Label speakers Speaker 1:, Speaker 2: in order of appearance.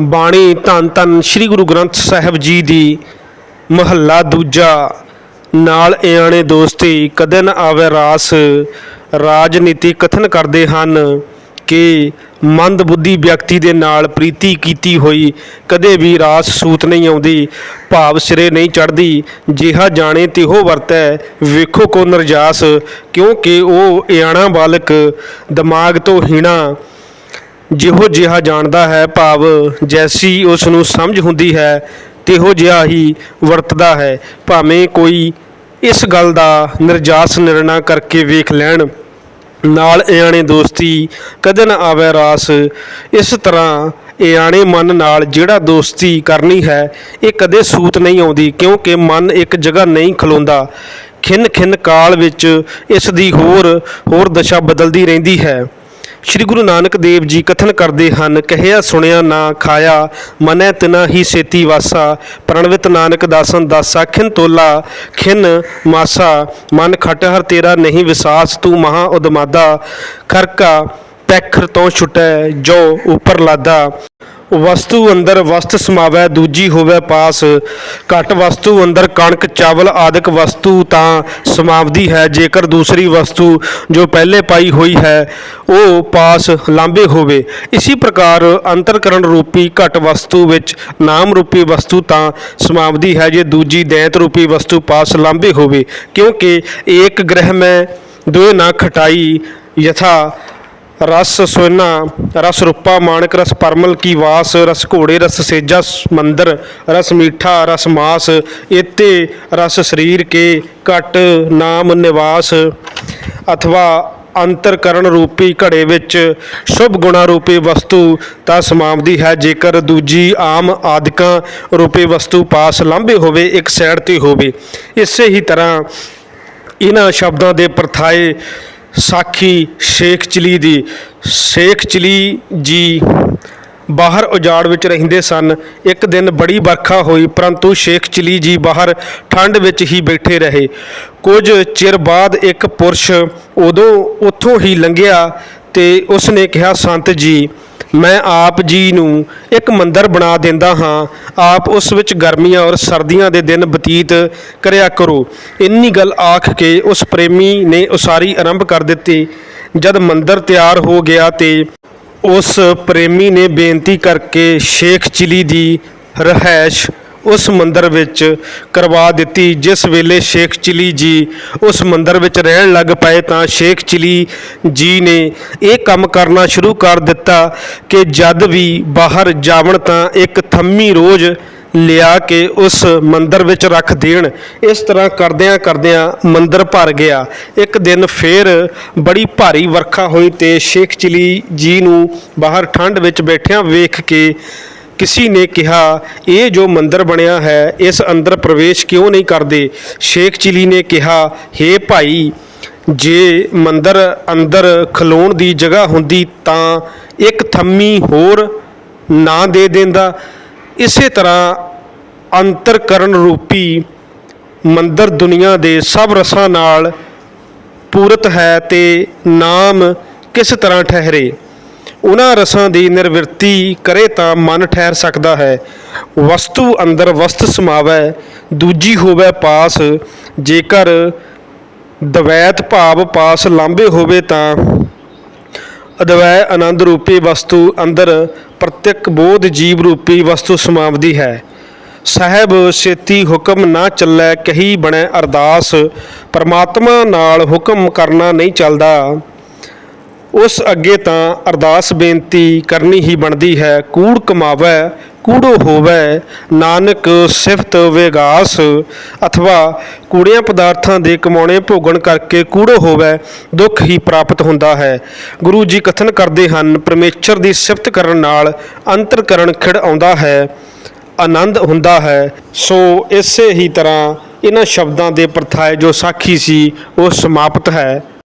Speaker 1: ਬਾਣੀ ਧੰਨ ਧੰਨ ਸ੍ਰੀ ਗੁਰੂ ਗ੍ਰੰਥ ਸਾਹਿਬ ਜੀ ਦੀ ਮਹੱਲਾ ਦੂਜਾ। ਨਾਲ ਇਆਣੇ ਦੋਸਤੀ, ਕਦੇ ਨਾ ਆਵੇ ਰਾਸ। ਰਾਜਨੀਤੀ ਕਥਨ ਕਰਦੇ ਹਨ ਕਿ ਮੰਦ ਬੁੱਧੀ ਵਿਅਕਤੀ ਦੇ ਨਾਲ ਪ੍ਰੀਤੀ ਕੀਤੀ ਹੋਈ, ਕਦੇ ਵੀ ਰਾਸ ਸੂਤ ਨਹੀਂ ਆਉਂਦੀ, ਭਾਵ ਸਿਰੇ ਨਹੀਂ ਚੜਦੀ ਜਿਹਾ ਜਾਣੇ ਤਿਹੋ ਵਰਤੈ, ਵੇਖੋ ਕੋ ਨਰਜਾਸ। ਕਿਉਂਕਿ ਉਹ ਇਆਣਾ ਬਾਲਕ, ਦਿਮਾਗ ਤੋਂ ਹੀਣਾ ਜਿਹੋ ਜਿਹਾ ਜਾਣਦਾ ਹੈ ਭਾਵ ਜੈਸੀ ਉਸ ਨੂੰ ਸਮਝ ਹੁੰਦੀ ਹੈ, ਤਿਹੋ ਜਿਹਾ ਹੀ ਵਰਤਦਾ ਹੈ। ਭਾਵੇਂ ਕੋਈ ਇਸ ਗੱਲ ਦਾ ਨਿਰਜਾਸ ਨਿਰਣਾ ਕਰਕੇ ਵੇਖ ਲੈਣ। ਨਾਲ ਇਆਣੇ ਦੋਸਤੀ ਕਦੇ ਨਾ ਆਵੇ ਰਾਸ। ਇਸ ਤਰ੍ਹਾਂ ਇਆਣੇ ਮਨ ਨਾਲ ਜਿਹੜਾ ਦੋਸਤੀ ਕਰਨੀ ਹੈ, ਇਹ ਕਦੇ ਸੂਤ ਨਹੀਂ ਆਉਂਦੀ, ਕਿਉਂਕਿ ਮਨ ਇੱਕ ਜਗ੍ਹਾ ਨਹੀਂ ਖਲੋਂਦਾ। ਖਿੰਨ ਖਿੰਨ ਕਾਲ ਵਿੱਚ ਇਸ ਦੀ ਹੋਰ ਹੋਰ ਦਸ਼ਾ ਬਦਲਦੀ ਰਹਿੰਦੀ ਹੈ। ਸ਼੍ਰੀ ਗੁਰੂ ਨਾਨਕ ਦੇਵ ਜੀ ਕਥਨ ਕਰਦੇ ਹਨ, ਕਹਿਆ, ਸੁਣਿਆ ਨਾ ਖਾਇਆ, ਮਨੈ ਤਿਨਾ ਹੀ ਸੇਤੀ ਵਾਸਾ, ਪ੍ਰਣਵਿਤ ਨਾਨਕ ਦਾਸਨ ਦਾਸਾ, ਖਿਨ ਤੋਲਾ, ਖਿਨ ਮਾਸਾ, ਮਨ ਖਟ ਹਰ ਤੇਰਾ ਨਹੀਂ ਵਿਸਾਸ, ਤੂੰ ਮਹਾ ਉਦਮਾਦਾ, ਖਰਕਾ ਪੈਖਰ ਤੋਂ ਛੁਟੈ, ਜੋ ਉਪਰ ਲਾਦਾ। ਵਸਤੂ ਅੰਦਰ ਵਸਤ ਸਮਾਵੈ, ਦੂਜੀ ਹੋਵੇ ਪਾਸ। ਘਟ ਵਸਤੂ ਅੰਦਰ ਕਣਕ, ਚਾਵਲ ਆਦਿਕ ਵਸਤੂ ਤਾਂ ਸਮਾਵਦੀ ਹੈ। ਜੇਕਰ ਦੂਸਰੀ ਵਸਤੂ ਜੋ ਪਹਿਲੇ ਪਾਈ ਹੋਈ ਹੈ, ਉਹ ਪਾਸ ਲਾਂਬੇ ਹੋਵੇ। ਇਸੇ ਪ੍ਰਕਾਰ ਅੰਤਰਕਰਨ ਰੂਪੀ ਘਟ ਵਸਤੂ ਵਿੱਚ ਨਾਮ ਰੂਪੀ ਵਸਤੂ ਤਾਂ ਸਮਾਵਦੀ ਹੈ। ਜੇ ਦੂਜੀ ਦੈਂਤ ਰੂਪੀ ਵਸਤੂ ਪਾਸ ਲਾਂਬੇ ਹੋਵੇ, ਕਿਉਂਕਿ ਏਕ ਗ੍ਰਹਿ ਮੈਂ, ਦੋਏ ਨਾ ਖਟਾਈ ਯਥਾ ਰਸ ਸੋਨਾ ਰਸ ਰੂਪਾ ਮਾਨਕ ਰਸ ਪਰਮਲ ਕੀ ਵਾਸ, ਰਸ ਘੋੜੇ, ਰਸ ਸੇਜਾ ਮੰਦਰ, ਰਸ ਮੀਠਾ, ਰਸ ਮਾਸ ਇਤੇ ਰਸ ਸਰੀਰ ਕੇ ਘਟ ਨਾਮ ਨਿਵਾਸ। ਅਥਵਾ ਅੰਤਰਕਰਨ ਰੂਪੀ ਘੜੇ ਵਿੱਚ ਸ਼ੁਭ ਗੁਣਾ ਰੂਪੀ ਵਸਤੂ ਤਾਂ ਸਮਾਵਦੀ ਹੈ। ਜੇਕਰ ਦੂਜੀ ਆਮ ਆਦਿਕਾਂ ਰੂਪੀ ਵਸਤੂ ਪਾਸ ਲਾਂਭੇ ਹੋਵੇ, ਇੱਕ ਸਾਈਡ ਤੇ ਹੋਵੇ। ਇਸੇ ਹੀ ਤਰ੍ਹਾਂ ਇਹਨਾਂ ਸ਼ਬਦਾਂ ਦੇ ਪਰਥਾਏ ਸਾਖੀ ਸ਼ੇਖ ਚਲੀ ਦੀ। ਸ਼ੇਖ ਚਲੀ ਜੀ ਬਾਹਰ ਉਜਾੜ ਵਿੱਚ ਰਹਿੰਦੇ ਸਨ। ਇੱਕ ਦਿਨ ਬੜੀ ਵਰਖਾ ਹੋਈ, ਪਰੰਤੂ ਸ਼ੇਖ ਚਲੀ ਜੀ ਬਾਹਰ ਠੰਡ ਵਿੱਚ ਹੀ ਬੈਠੇ ਰਹੇ। ਕੁਝ ਚਿਰ ਬਾਅਦ ਇੱਕ ਪੁਰਸ਼ ਉਦੋਂ ਉੱਥੋਂ ਹੀ ਲੰਘਿਆ ਤੇ ਉਸਨੇ ਕਿਹਾ, ਸੰਤ ਜੀ ਮੈਂ ਆਪ ਜੀ ਨੂੰ ਇੱਕ ਮੰਦਰ ਬਣਾ ਦਿੰਦਾ ਹਾਂ। ਆਪ ਉਸ ਵਿੱਚ ਗਰਮੀਆਂ ਔਰ ਸਰਦੀਆਂ ਦੇ ਦਿਨ ਬਤੀਤ ਕਰਿਆ ਕਰੋ। ਇੰਨੀ ਗੱਲ ਆਖ ਕੇ ਉਸ ਪ੍ਰੇਮੀ ਨੇ ਉਸਾਰੀ ਆਰੰਭ ਕਰ ਦਿੱਤੀ। ਜਦ ਮੰਦਰ ਤਿਆਰ ਹੋ ਗਿਆ ਤੇ ਉਸ ਪ੍ਰੇਮੀ ਨੇ ਬੇਨਤੀ ਕਰਕੇ ਸ਼ੇਖ ਚਿਲੀ ਦੀ ਰਹਿائش ਉਸ ਮੰਦਰ ਵਿੱਚ ਕਰਵਾ ਦਿੱਤੀ, ਜਿਸ ਵੇਲੇ ਸ਼ੇਖ ਚਿਲੀ ਜੀ ਉਸ ਮੰਦਰ ਵਿੱਚ ਰਹਿਣ ਲੱਗ ਪਏ ਤਾਂ ਸ਼ੇਖ ਚਿਲੀ ਜੀ ਨੇ ਇਹ ਕੰਮ ਕਰਨਾ ਸ਼ੁਰੂ ਕਰ ਦਿੱਤਾ ਕਿ ਜਦ ਵੀ ਬਾਹਰ ਜਾਵਣ ਤਾਂ ਇੱਕ ਥੰਮੀ ਰੋਜ਼ ਲਿਆ ਕੇ ਉਸ ਮੰਦਰ ਵਿੱਚ ਰੱਖ ਦੇਣ। ਇਸ ਤਰ੍ਹਾਂ ਕਰਦਿਆਂ ਕਰਦਿਆਂ ਮੰਦਰ ਭਰ ਗਿਆ। ਇੱਕ ਦਿਨ ਫੇਰ ਬੜੀ ਭਾਰੀ ਵਰਖਾ ਹੋਈ ਤੇ ਸ਼ੇਖ ਚਿਲੀ ਜੀ ਨੂੰ ਬਾਹਰ ਠੰਡ ਵਿੱਚ ਬੈਠਿਆਂ ਵੇਖ ਕੇ ਕਿਸੇ ਨੇ ਕਿਹਾ, ਇਹ ਜੋ ਮੰਦਰ ਬਣਿਆ ਹੈ, ਇਸ ਅੰਦਰ ਪ੍ਰਵੇਸ਼ ਕਿਉਂ ਨਹੀਂ ਕਰਦੇ? ਸ਼ੇਖ ਚਿਲੀ ਨੇ ਕਿਹਾ, ਹੇ ਭਾਈ, ਜੇ ਮੰਦਰ ਅੰਦਰ ਖਲੋਣ ਦੀ ਜਗ੍ਹਾ ਹੁੰਦੀ ਤਾਂ ਇੱਕ ਥੰਮੀ ਹੋਰ ਨਾ ਦੇ ਦਿੰਦਾ। ਇਸੇ ਤਰ੍ਹਾਂ ਅੰਤਰਕਰਨ ਰੂਪੀ ਮੰਦਰ ਦੁਨੀਆ ਦੇ ਸਭ ਰਸਾਂ ਨਾਲ ਪੂਰਤ ਹੈ ਤੇ ਨਾਮ ਕਿਸ ਤਰ੍ਹਾਂ ਠਹਿਰੇ? ਉਹਨਾਂ ਰਸਾਂ ਦੀ ਨਿਰਵਿਰਤੀ ਕਰੇ ਤਾਂ ਮਨ ਠਹਿਰ ਸਕਦਾ ਹੈ। ਵਸਤੂ ਅੰਦਰ ਵਸਤ ਸਮਾਵੈ, ਦੂਜੀ ਹੋਵੇ ਪਾਸ, ਜੇਕਰ ਦਵੈਤ ਭਾਵ ਪਾਸ ਲਾਂਬੇ ਹੋਵੇ ਤਾਂ ਅਦਵੈ ਆਨੰਦ ਰੂਪੀ ਵਸਤੂ ਅੰਦਰ ਪ੍ਰਤੱਖ ਬੋਧ ਜੀਵ ਰੂਪੀ ਵਸਤੂ ਸਮਾਵਦੀ ਹੈ। ਸਾਹਿਬ, ਛੇਤੀ ਹੁਕਮ ਨਾ ਚੱਲੈ, ਕਹੀ ਬਣੈ ਅਰਦਾਸ, ਪਰਮਾਤਮਾ ਨਾਲ ਹੁਕਮ ਕਰਨਾ ਨਹੀਂ ਚੱਲਦਾ। ਉਸ ਅੱਗੇ ਤਾਂ ਅਰਦਾਸ ਬੇਨਤੀ ਕਰਨੀ ਹੀ ਬਣਦੀ ਹੈ, ਕੂੜ ਕਮਾਵੈ, ਕੂੜੋ ਹੋਵੇ, ਨਾਨਕ ਸਿਫਤ ਵਿਗਾਸ, ਅਥਵਾ ਕੂੜਿਆਂ ਪਦਾਰਥਾਂ ਦੇ ਕਮਾਉਣੇ ਭੋਗਣ ਕਰਕੇ ਕੂੜੋ ਹੋਵੇ, ਦੁੱਖ ਹੀ ਪ੍ਰਾਪਤ ਹੁੰਦਾ ਹੈ। ਗੁਰੂ ਜੀ ਕਥਨ ਕਰਦੇ ਹਨ, ਪਰਮੇਸ਼ਰ ਦੀ ਸਿਫਤ ਕਰਨ ਨਾਲ ਅੰਤਰਕਰਨ ਖਿੜ ਆਉਂਦਾ ਹੈ, ਆਨੰਦ ਹੁੰਦਾ ਹੈ। ਸੋ ਇਸੇ ਹੀ ਤਰ੍ਹਾਂ ਇਹਨਾਂ ਸ਼ਬਦਾਂ ਦੇ ਪ੍ਰਥਾਏ ਜੋ ਸਾਖੀ ਸੀ, ਉਹ ਸਮਾਪਤ ਹੈ।